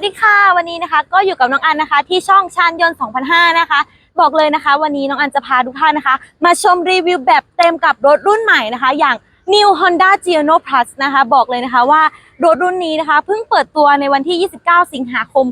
วัสดีค่ะ วันนี้นะคะ ก็อยู่กับน้องอันนะคะ ที่ช่องชานยนต์2005นะคะ บอกเลยนะคะ วันนี้น้องอันจะพาทุกท่านนะคะ มาชมรีวิวแบบเต็มกับรถรุ่นใหม่นะคะ อย่าง New Honda g i o n o Plus นะคะ บอกเลยนะคะว่ารถรุ่นนี้นะคะเพิ่งเปิดตัวในวันที่ 29 สิงหาคม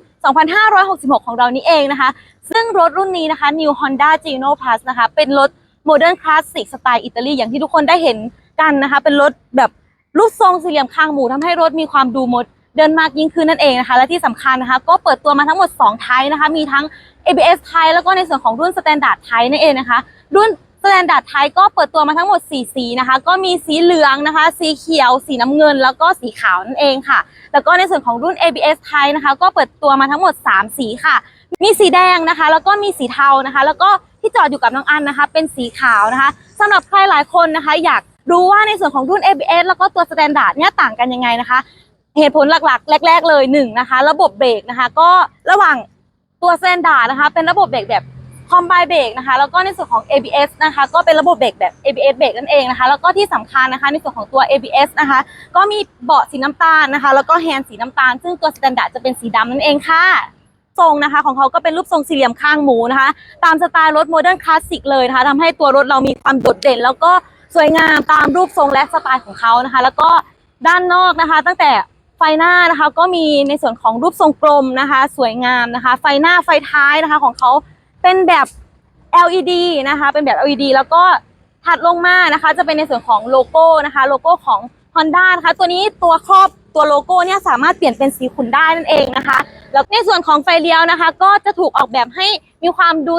2566 ของเรานี่เองนะคะ ซึ่งรถรุ่นนี้นะคะ New Honda g i o n o Plus นะคะ เป็นรถโมเดิร์นคลาสสิกสไตล์อิตาลีอย่างที่ทุกคนได้เห็นกันนะคะ เป็นรถแบบรูปทรงสี่เหลี่ยมคางหมูทำให้รถมีความดูโม เดินมากยิ่งขึ้นนั่นเองนะคะ และที่สำคัญนะคะ ก็เปิดตัวมาทั้งหมด 2 ไทยนะคะ มีทั้ง ABS ไทยแล้วก็ในส่วนของรุ่น Standard ไทยนั่นเองนะคะ รุ่น Standard ไทยก็เปิดตัวมาทั้งหมด 4 สีนะคะ ก็มีสีเหลืองนะคะ สีเขียว สีน้ำเงิน แล้วก็สีขาวนั่นเองค่ะ แล้วก็ในส่วนของรุ่น ABS ไทยนะคะ ก็เปิดตัวมาทั้งหมด 3 สีค่ะ มีสีแดงนะคะ แล้วก็มีสีเทานะคะ แล้วก็ที่จอดอยู่กับน้องอันนะคะ เป็นสีขาวนะคะสำหรับใครหลายคนนะคะ อยากรู้ว่าในส่วนของรุ่น ABS แล้วก็ตัว Standard เนี่ยต่างกันยังไงนะคะ เหตุผลหลักๆ แรก ๆ เลยหนึ่งนะคะ ระบบเบรกนะคะ ก็ระหว่างตัว Standard นะคะ เป็นระบบเบรกแบบคอมไบเบรกนะคะ แล้วก็ในส่วนของ ABS นะคะ ก็เป็นระบบเบรกแบบ ABS เบรกนั่นเองนะคะ แล้วก็ที่สำคัญนะคะ ในส่วนของตัว ABS นะคะ ก็มีเบาะสีน้ำตาลนะคะ แล้วก็แฮนด์สีน้ำตาล ซึ่งตัว Standard จะเป็นสีดำนั่นเองค่ะ ทรงนะคะ ของเขาก็เป็นรูปทรงสี่เหลี่ยมข้างหมูนะคะ ตามสไตล์รถโมเดิร์นคลาสสิกเลยนะคะทำให้ตัวรถเรามีความโดดเด่น แล้วก็สวยงามตามรูปทรงและสไตล์ของเขานะคะ แล้วก็ด้านนอกนะคะ ตั้งแต่ ไฟหน้านะคะก็มีในส่วนของรูปทรงกลมนะคะ สวยงามนะคะ ไฟหน้าไฟท้ายนะคะของเขาเป็นแบบ LED นะคะ เป็นแบบ LED แล้วก็ถัดลงมานะคะ จะเป็นในส่วนของโลโก้นะคะ โลโก้ของ Honda นะคะ ตัวนี้ตัวครอบตัวโลโก้เนี่ยสามารถเปลี่ยนเป็นสีขุ่นได้นั่นเองนะคะ แล้วในส่วนของไฟเลี้ยวนะคะ ก็จะถูกออกแบบให้มีความดู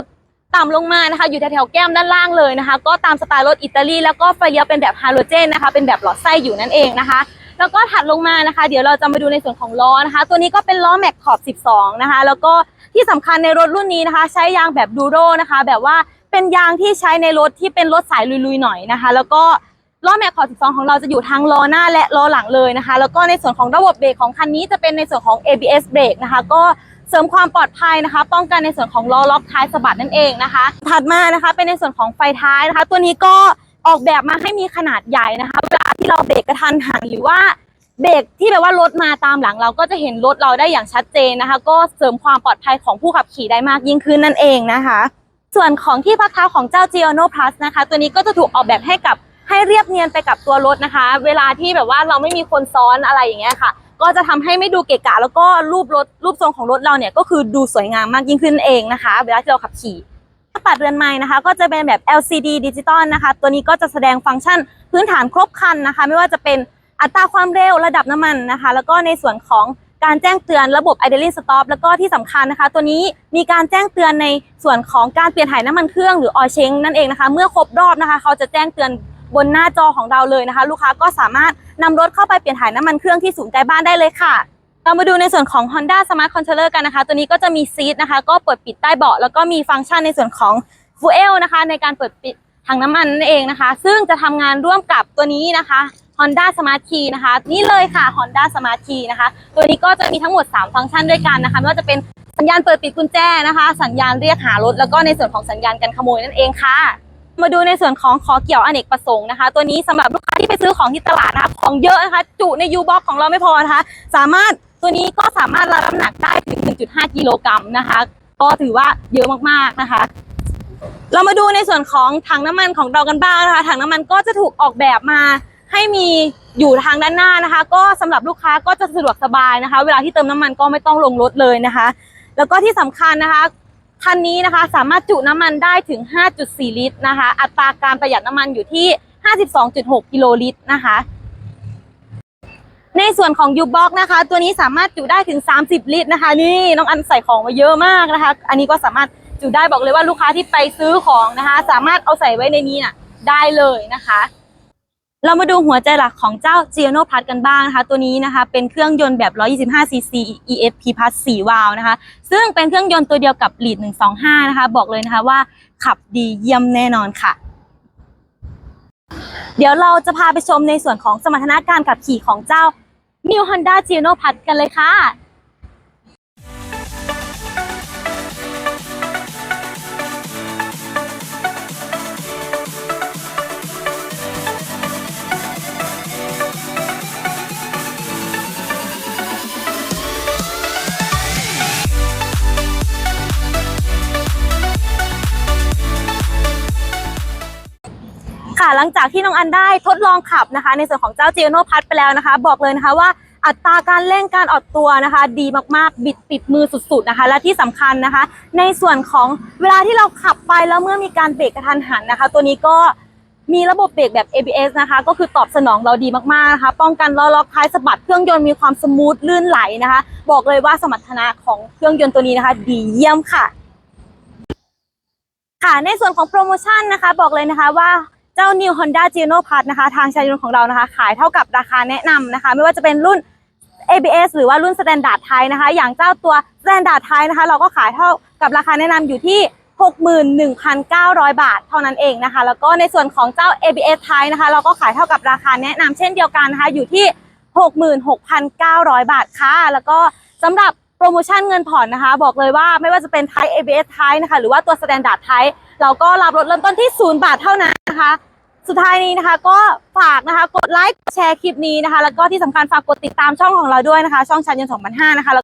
ต่ำลงมานะคะ อยู่แถวๆแก้มด้านล่างเลยนะคะ ก็ตามสไตล์รถอิตาลีแล้วก็ไฟเลี้ยวเป็นแบบฮาโลเจนนะคะ เป็นแบบหลอดไส้อยู่นั่นเองนะคะ แล้วก็ถัดลงมานะคะ เดี๋ยวเราจะมาดูในส่วนของล้อนะคะ ตัวนี้ก็เป็นล้อแม็กขอบ 12 นะคะ แล้วก็ที่สำคัญในรถรุ่นนี้นะคะ ใช้ยางแบบดูโรนะคะ แบบว่าเป็นยางที่ใช้ในรถที่เป็นรถสายลุยๆหน่อยนะคะ แล้วก็ล้อแม็กขอบ 12 ของเราจะอยู่ทั้งล้อหน้าและล้อหลังเลยนะคะ แล้วก็ในส่วนของระบบเบรกของคันนี้จะเป็นในส่วนของ ABS เบรกนะคะ ก็เสริมความปลอดภัยนะคะ ป้องกันในส่วนของล้อล็อกท้ายสะบัดนั่นเองนะคะ ถัดมานะคะเป็นในส่วนของไฟท้ายนะคะ ตัวนี้ก็ออกแบบมาให้มีขนาดใหญ่นะคะเวลา ที่เราเบรกกระทันหันหรือว่าเบรกที่แบบว่ารถมาตามหลังเราก็จะเห็นรถเราได้อย่างชัดเจนนะคะ ก็เสริมความปลอดภัยของผู้ขับขี่ได้มากยิ่งขึ้นนั่นเองนะคะ ส่วนของที่พักเท้าของเจ้า g i o n o Plus นะคะ ตัวนี้ก็จะถูกออกแบบให้กับให้เรียบเนียนไปกับตัวรถนะคะ เวลาที่แบบว่าเราไม่มีคนซ้อนอะไรอย่างเงี้ยค่ะ ก็จะทำให้ไม่ดูเกะกะ แล้วก็รูปรถรูปทรงของรถเราเนี่ยก็คือดูสวยงามมากยิ่งขึ้นเองนะคะ เวลาที่เราขับขี่ ปัดเรือนไม้นะคะ ก็จะเป็นแบบ LCD ดิจิตอลนะคะ ตัวนี้ก็จะแสดงฟังก์ชันพื้นฐานครบครันนะคะ ไม่ว่าจะเป็นอัตราความเร็วระดับน้ำมันนะคะ แล้วก็ในส่วนของการแจ้งเตือนระบบ idling stop แล้วก็ที่สำคัญนะคะ ตัวนี้มีการแจ้งเตือนในส่วนของการเปลี่ยนถ่ายน้ำมันเครื่องหรือออยเชงนั่นเองนะคะ เมื่อครบรอบนะคะ เขาจะแจ้งเตือนบนหน้าจอของเราเลยนะคะ ลูกค้าก็สามารถนำรถเข้าไปเปลี่ยนถ่ายน้ำมันเครื่องที่ศูนย์ใกล้บ้านได้เลยค่ะ เรามาดูในส่วนของ Honda Smart Controller กันนะคะ ตัวนี้ก็จะมีซีทนะคะ ก็เปิดปิดใต้เบาะแล้วก็มีฟังก์ชันในส่วนของ Fuel นะคะ ในการเปิดปิดถังน้ำมันนั่นเองนะคะ ซึ่งจะทำงานร่วมกับตัวนี้นะคะ Honda Smart Key นะคะ นี่เลยค่ะ Honda Smart Key นะคะ ตัวนี้ก็จะมีทั้งหมด 3 ฟังก์ชันด้วยกันนะคะไม่ว่าจะเป็นสัญญาณเปิดปิดกุญแจนะคะ สัญญาณเรียกหารถ แล้วก็ในส่วนของสัญญาณกันขโมยนั่นเองค่ะ มาดูในส่วนของขอเกี่ยวอเนกประสงค์นะคะ ตัวนี้สำหรับลูกค้าที่ไปซื้อของที่ตลาดนะคะ ของเยอะนะคะ จุในยูบ็อกของเราไม่พอนะคะ สามารถ ตัวนี้ก็สามารถรับน้ำหนักได้ถึง 1.5 กิโลกรัมนะคะ ก็ถือว่าเยอะมากๆนะคะ เรามาดูในส่วนของถังน้ำมันของเรากันบ้างนะคะถังน้ำมันก็จะถูกออกแบบมาให้มีอยู่ทางด้านหน้านะคะ ก็สำหรับลูกค้าก็จะสะดวกสบายนะคะ เวลาที่เติมน้ำมันก็ไม่ต้องลงรถเลยนะคะ แล้วก็ที่สำคัญนะคะคันนี้นะคะสามารถจุน้ำมันได้ถึง 5.4 ลิตรนะคะ อัตราการประหยัดน้ำมันอยู่ที่ 52.6 กิโลลิตรนะคะ ในส่วนของยูบ็อกนะคะ ตัวนี้สามารถจุได้ถึง 30 ลิตรนะคะ นี่น้องอันใส่ของมาเยอะมากนะคะ อันนี้ก็สามารถจุได้บอกเลยว่าลูกค้าที่ไปซื้อของนะคะ สามารถเอาใส่ไว้ในนี้น่ะได้เลยนะคะ เรามาดูหัวใจหลักของเจ้า g i o n o Plus กันบ้างนะคะ ตัวนี้นะคะเป็นเครื่องยนต์แบบ 125cc ESP Plus 4วาล์วนะคะ ซึ่งเป็นเครื่องยนต์ตัวเดียวกับ Lead 125 นะคะ บอกเลยนะคะว่าขับดีเยี่ยมแน่นอนค่ะเดี๋ยวเราจะพาไปชมในส่วนของสมรรถนะการขับขี่ของเจ้า New Honda g i n o Plus กันเลยค่ะ หลังจากที่น้องอันได้ทดลองขับนะคะ ในส่วนของเจ้า g จโนพัทไปแล้วนะคะ บอกเลยนะคะว่าอัตราการเร่งการออกตัวนะคะ ดีมากๆ บิดติดมือสุดๆนะคะ และที่สำคัญนะคะ ในส่วนของเวลาที่เราขับไปแล้วเมื่อมีการเบรกกระทันหันนะคะ ตัวนี้ก็มีระบบเบรกแบบ ABS นะคะ ก็คือตอบสนองเราดีมากๆนะคะ ป้องกันล้อล็อกท้ายสะบัดเครื่องยนต์มีความสมูทลื่นไหลนะคะ บอกเลยว่าสมรรถนะของเครื่องยนต์ตัวนี้นะคะ ดีเยี่ยมค่ะ ค่ะในส่วนของโปรโมชั่นนะคะ บอกเลยนะคะว่า เจ้า New Honda g n o p a s นะคะ ทางชายยนต์ของเรานะคะ ขายเท่ากับราคาแนะนำนะคะ ไม่ว่าจะเป็นรุ่น ABS หรือว่ารุ่น Standard ไทยนะคะ อย่างเจ้าตัว Standard ไทยนะคะ เราก็ขายเท่ากับราคาแนะนำอยู่ที่ 61,900 บาทเท่านั้นเองนะคะ แล้วก็ในส่วนของเจ้า ABS ไทยนะคะ เราก็ขายเท่ากับราคาแนะนำเช่นเดียวกันนะคะอยู่ที่ 66,900 บาทค่ะ แล้วก็สำหรับโปรโมชั่นเงินผ่อนนะคะ บอกเลยว่าไม่ว่าจะเป็นไทย ABS ไทยนะคะ หรือว่าตัว Standard ไทย เราก็รับลดเริ่มต้นที่ศูนย์บาทเท่านั้นนะคะ สุดท้ายนี้นะคะ ก็ฝากนะคะ กดไลค์กดแชร์คลิปนี้นะคะ แล้วก็ที่สำคัญฝากกดติดตามช่องของเราด้วยนะคะ ช่องชันยนต์2005นะคะ